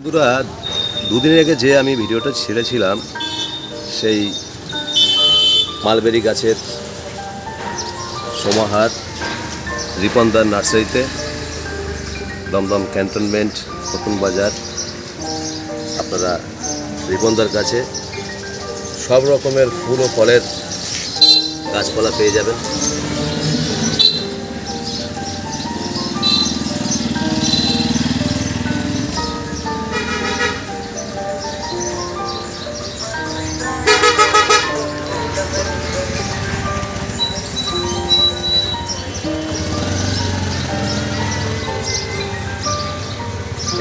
বন্ধুরা, দুদিন আগে যে আমি ভিডিওটা ছেড়েছিলাম, সেই মালবেরি গাছের সমাহার, রিপনদার নার্সারিতে, দমদম ক্যান্টনমেন্ট, নতুন বাজার, আপনারা রিপনদার কাছে সব রকমের ফুল ও ফলের গাছপালা পেয়ে যাবেন।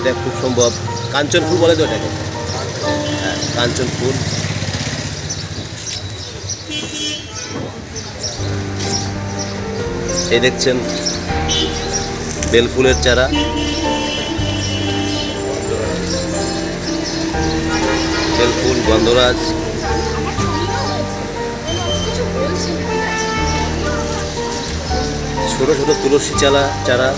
এটা খুব সম্ভব। কাঞ্চন ফুল বলে তো এটাকে। হ্যাঁ কাঞ্চন ফুল। এই দেখছেন, বেল ফুলের চারা। বেল ফুল গন্ধরাজ ছোট ছোট তুলসী চারা চারা।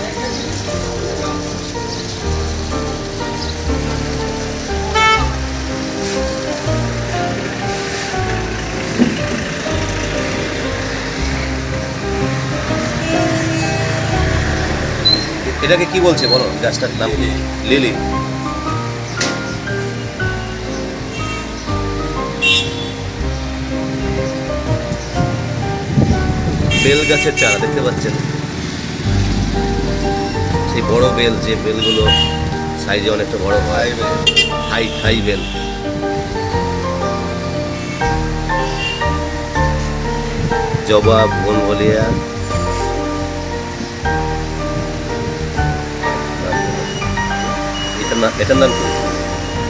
এটাকে কি বলছে? বলো গাছটার নাম কি? লিলি। বেল গাছের চারা দেখতে পাচ্ছেন? সেই বড় বেল, যে বেলগুলো সাইজে অনেকটা বড় হয়, হাই হাই বেল। জবা বনভলিয়া এটার নাম এটার নাম কি?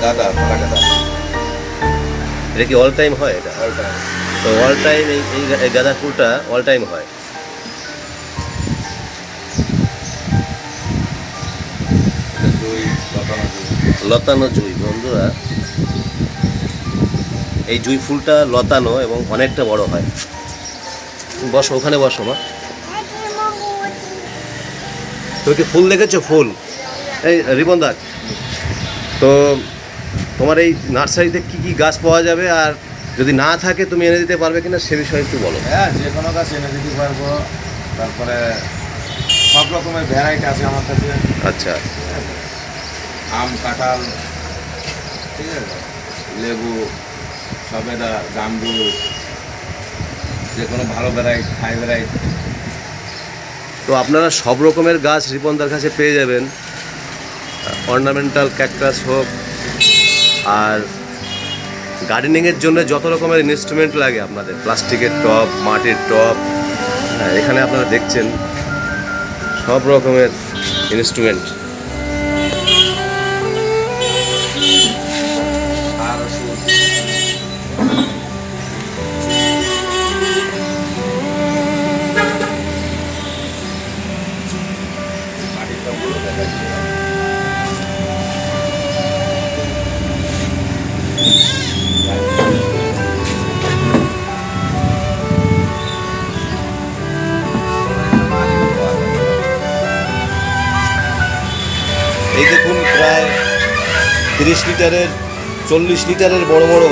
দাদা দাদা এটা কি অল টাইম হয়? এটা তো অল টাইম এই এই গাঁদা ফুলটা অল টাইম হয়। লতানো জুই। বন্ধুরা। এই জুই ফুলটা লতানো এবং অনেকটা বড় হয়। বসো ওখানে বসো মা। তুমি কি ফুল দেখেছ? ফুল। এই রিবন দাগ তো তোমার এই নার্সারিতে কি কি গাছ পাওয়া যাবে? আর যদি না থাকে তুমি এনে দিতে পারবে কিনা সে বিষয়ে একটু বলো। হ্যাঁ যে কোনো গাছ এনে দিতে পারব। তারপরে সব রকমের ভ্যারাইটি আছে আমার কাছে। আচ্ছা। আম কাঁঠাল ঠিক আছে? লেবু সবেদা জামরুল যে কোনো ভালো ভ্যারাইটি হাই ভ্যারাইটি তো আপনারা সব রকমের গাছ রিপনদার কাছে পেয়ে যাবেন। অর্নামেন্টাল ক্যাকটাস হোক, আর গার্ডেনিংয়ের জন্য যত রকমের ইনস্ট্রুমেন্ট লাগে আপনাদের প্লাস্টিকের টপ মাটির টপ এখানে আপনারা দেখছেন সব রকমের ইনস্ট্রুমেন্ট তিরিশ লিটারের, চল্লিশ লিটারের বড় বড়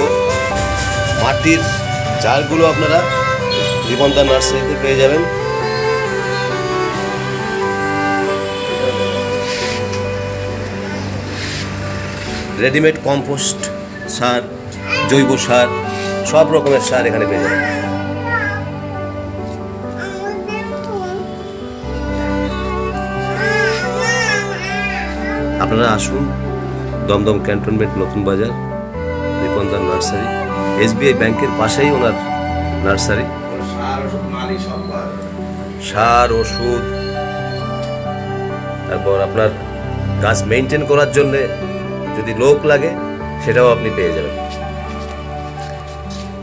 মাটির জারগুলো আপনারা রিপন্দার নার্সারিতে পেয়ে যাবেন। রেডিমেড কম্পোস্ট সার, জৈব সার, সব রকমের সার এখানে পেয়ে যাবেন। আপনারা আসুন। দমদম ক্যান্টনমেন্ট নতুন বাজার রিপন্দার নার্সারি। এসবিআই ব্যাংকের পাশেই ওনার নার্সারি। সার, ওষুধ। তারপর আপনার গাছ মেনটেন করার জন্য যদি লোক লাগে, সেটাও আপনি পেয়ে যাবেন।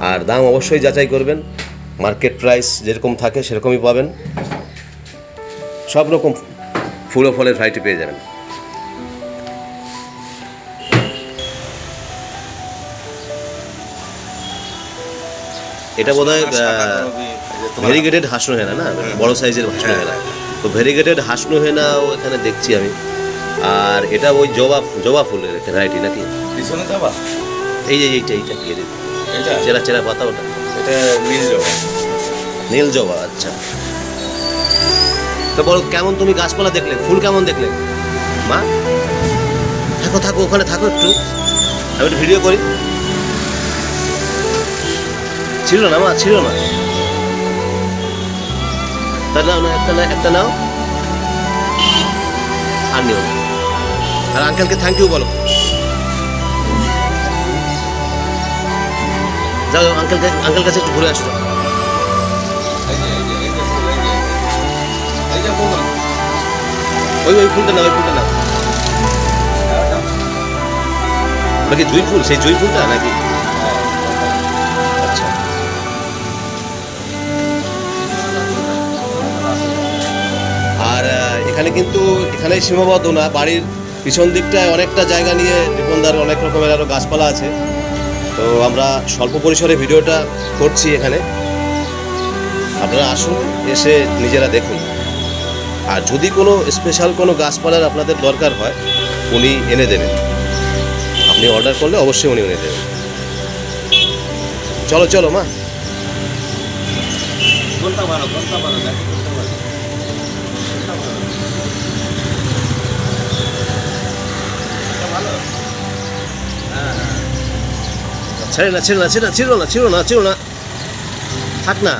আর দাম অবশ্যই যাচাই করবেন। মার্কেট প্রাইস যেরকম থাকে সেরকমই পাবেন। সব রকম ফুল ও ফলের ভ্যারাইটি পেয়ে যাবেন। এটা বোধ হয় ভেরিগেটেড হাসনো হেনা না? বড় সাইজের হাসনো হেনা তো ভেরিগেটেড হাসনো হেনাও এখানে দেখছি আমি। আর এটা ওই জবা জবা ফুলের ভ্যারাইটি নাকি? এই যে এইটা এইটা কি চেরা চেরা পাতা ওটা? এটা নীল জবা। নীল জবা আচ্ছা। তো বল কেমন তুমি গাছপালা দেখলে? ফুল কেমন দেখলে? মা? থাকো থাকো ওখানে থাকো একটু। আমি একটু ভিডিও করি। ছিল না, মা, ছিল না। তা নাও না, একটা না একটা নাও। আর নিও। আর আঙ্কেলকে থ্যাংক ইউ বলো। যাও আঙ্কেলকে আঙ্কেল কাছে একটু ঘুরে আসো। ওই ওই ফুলটা না ওই ফুলটা না ওটা কি জুই ফুল? সেই জুই ফুলটা নাকি? এখানে কিন্তু এখানেই সীমাবদ্ধ না, বাড়ির পিছন দিকটায় অনেকটা জায়গা নিয়ে রিপনদার অনেক রকমের আরও গাছপালা আছে। তো আমরা স্বল্প পরিসরে ভিডিওটা করছি এখানে। আপনারা আসুন, এসে নিজেরা দেখুন। আর যদি কোনো স্পেশাল কোনো গাছপালার আপনাদের দরকার হয়, উনি এনে দেবেন। আপনি অর্ডার করলে অবশ্যই উনি এনে দেবেন। চলো চলো মা। কোনটা ভালো কোনটা ভালো? ছেড়ে না ছেড়ে না ছেড়ে না ছিল না ছিল না ছিল না। থাক না।